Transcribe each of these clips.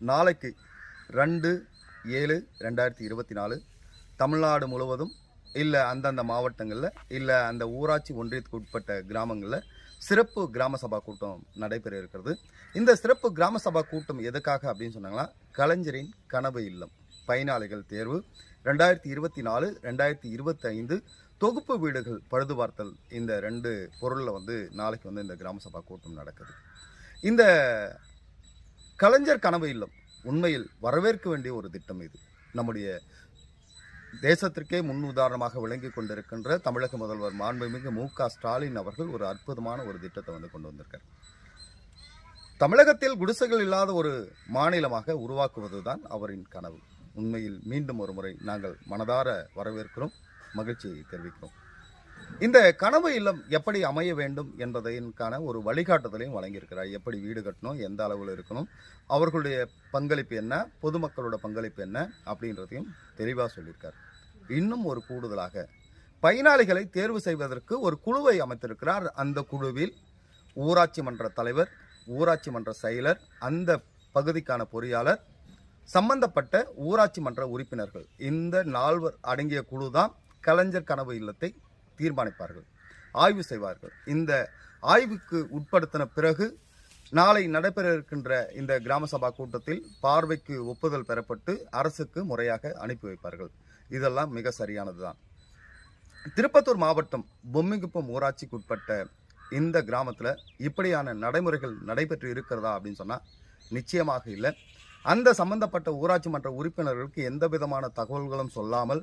நாளைக்கு ரெண்டு ஏழு ரெண்டாயிரத்தி இருபத்தி நாலு தமிழ்நாடு முழுவதும் இல்லை அந்தந்த மாவட்டங்களில் இல்லை அந்த ஊராட்சி ஒன்றியத்துக்கு உட்பட்ட கிராமங்களில் சிறப்பு கிராம சபா கூட்டம் நடைபெற இருக்கிறது. இந்த சிறப்பு கிராம சபா கூட்டம் எதுக்காக அப்படின்னு சொன்னாங்கன்னா கலைஞரின் கனவு இல்லம் பயனாளிகள் தேர்வு ரெண்டாயிரத்தி இருபத்தி நாலு ரெண்டாயிரத்தி இருபத்தைந்து தொகுப்பு வீடுகள் பழுதுபார்த்தல் இந்த ரெண்டு பொருளில் வந்து நாளைக்கு வந்து இந்த கிராம சபா கூட்டம் நடக்குது. இந்த கலைஞர் கனவு இல்லம். உண்மையில் வரவேற்க வேண்டிய ஒரு திட்டம் இது. நம்முடைய தேசத்திற்கே முன் உதாரணமாக விளங்கி கொண்டிருக்கின்ற தமிழக முதல்வர் மாண்புமிகு மு க ஸ்டாலின் அவர்கள் ஒரு அற்புதமான ஒரு திட்டத்தை வந்து கொண்டு வந்திருக்கார். தமிழகத்தில் குடிசைகள் இல்லாத ஒரு மாநிலமாக உருவாக்குவதுதான் அவரின் கனவு. உண்மையில் மீண்டும் ஒரு முறை நாங்கள் மனதார வரவேற்கிறோம். மகிழ்ச்சியை தெரிவிக்கிறோம். இந்த கனவு இல்லம் எப்படி அமைய வேண்டும் என்பதற்கான ஒரு வழிகாட்டுதலையும் வழங்கியிருக்கிறார். எப்படி வீடு கட்டணும் எந்த அளவில் இருக்கணும் அவர்களுடைய பங்களிப்பு என்ன பொதுமக்களோட பங்களிப்பு என்ன அப்படின்றதையும் தெளிவாக சொல்லியிருக்கார். இன்னும் ஒரு கூடுதலாக பயனாளிகளை தேர்வு செய்வதற்கு ஒரு குழுவை அமைத்திருக்கிறார். அந்த குழுவில் ஊராட்சி மன்ற தலைவர் ஊராட்சி மன்ற செயலர் அந்த பகுதிக்கான பொறியாளர் சம்பந்தப்பட்ட ஊராட்சி மன்ற உறுப்பினர்கள். இந்த நால்வர் அடங்கிய குழு தான் கலைஞர் கனவு இல்லத்தை தீர்மானிப்பார்கள். ஆய்வு செய்வார்கள். இந்த ஆய்வுக்கு உட்படுத்தின பிறகு நாளை நடைபெற இருக்கின்ற இந்த கிராம சபா கூட்டத்தில் பார்வைக்கு ஒப்புதல் பெறப்பட்டு அரசுக்கு முறையாக அனுப்பி வைப்பார்கள். இதெல்லாம் மிக சரியானதுதான். திருப்பத்தூர் மாவட்டம் பொம்மிகுப்பம் ஊராட்சிக்கு உட்பட்ட இந்த கிராமத்தில் இப்படியான நடைமுறைகள் நடைபெற்று இருக்கிறதா அப்படின்னு சொன்னால் நிச்சயமாக இல்லை. அந்த சம்பந்தப்பட்ட ஊராட்சி மன்ற உறுப்பினர்களுக்கு எந்த விதமான தகவல்களும் சொல்லாமல்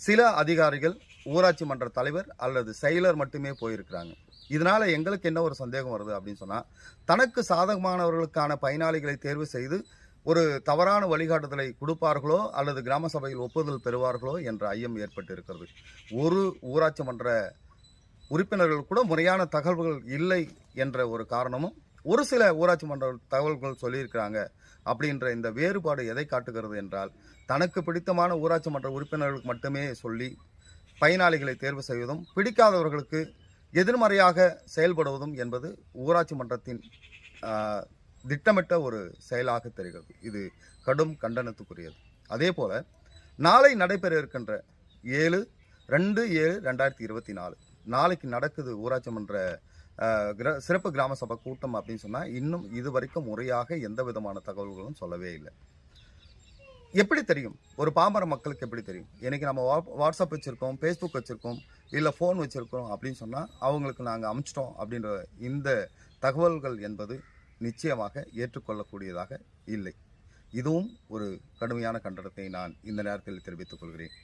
சில அதிகாரிகள் ஊராட்சி மன்ற தலைவர் அல்லது செயலர் மட்டுமே போயிருக்கிறாங்க. இதனால் எங்களுக்கு என்ன ஒரு சந்தேகம் வருது அப்படின்னு சொன்னால் தனக்கு சாதகமானவர்களுக்கான பயனாளிகளை தேர்வு செய்து ஒரு தவறான வழிகாட்டுதலை கொடுப்பார்களோ அல்லது கிராம சபையில் ஒப்புதல் பெறுவார்களோ என்ற ஐயம் ஏற்பட்டு இருக்கிறது ஒரு ஊராட்சி மன்ற உறுப்பினர்கள் கூட முறையான தகவல்கள் இல்லை என்ற ஒரு காரணமும் ஒரு சில ஊராட்சி மன்ற தகவல்கள் சொல்லியிருக்கிறாங்க அப்படின்ற இந்த வேறுபாடு எதை காட்டுகிறது என்றால் தனக்கு பிடித்தமான ஊராட்சி மன்ற உறுப்பினர்களுக்கு மட்டுமே சொல்லி பயனாளிகளை தேர்வு செய்வதும் பிடிக்காதவர்களுக்கு எதிர்மறையாக செயல்படுவதும் என்பது ஊராட்சி மன்றத்தின் திட்டமிட்ட ஒரு செயலாக தெரிகிறது. இது கடும் கண்டனத்துக்குரியது. அதே போல் நாளை நடைபெற இருக்கின்ற ஏழு ரெண்டு ஏழு ரெண்டாயிரத்தி இருபத்தி நாலு நாளைக்கு நடக்குது ஊராட்சி மன்ற கிர- சிறப்பு கிராம சபை கூட்டம் அப்படின்னு சொன்னால் இன்னும் இது வரைக்கும் முறையாக எந்த விதமான தகவல்களும் சொல்லவே இல்லை. எப்படி தெரியும்? ஒரு பாமர மக்களுக்கு எப்படி தெரியும்? இன்னைக்கு நம்ம வா- வாட்ஸ்அப் வச்சுருக்கோம் ஃபேஸ்புக் வச்சுருக்கோம் இல்லை ஃபோன் வச்சுருக்கோம் அப்படின்னு சொன்னால் அவங்களுக்கு நாங்கள் அமுச்சிட்டோம் அப்படின்ற இந்த தகவல்கள் என்பது நிச்சயமாக ஏற்றுக்கொள்ளக்கூடியதாக இல்லை. இதுவும் ஒரு கடுமையான கண்டனத்தை நான் இந்த நேரத்தில் தெரிவித்துக் கொள்கிறேன்.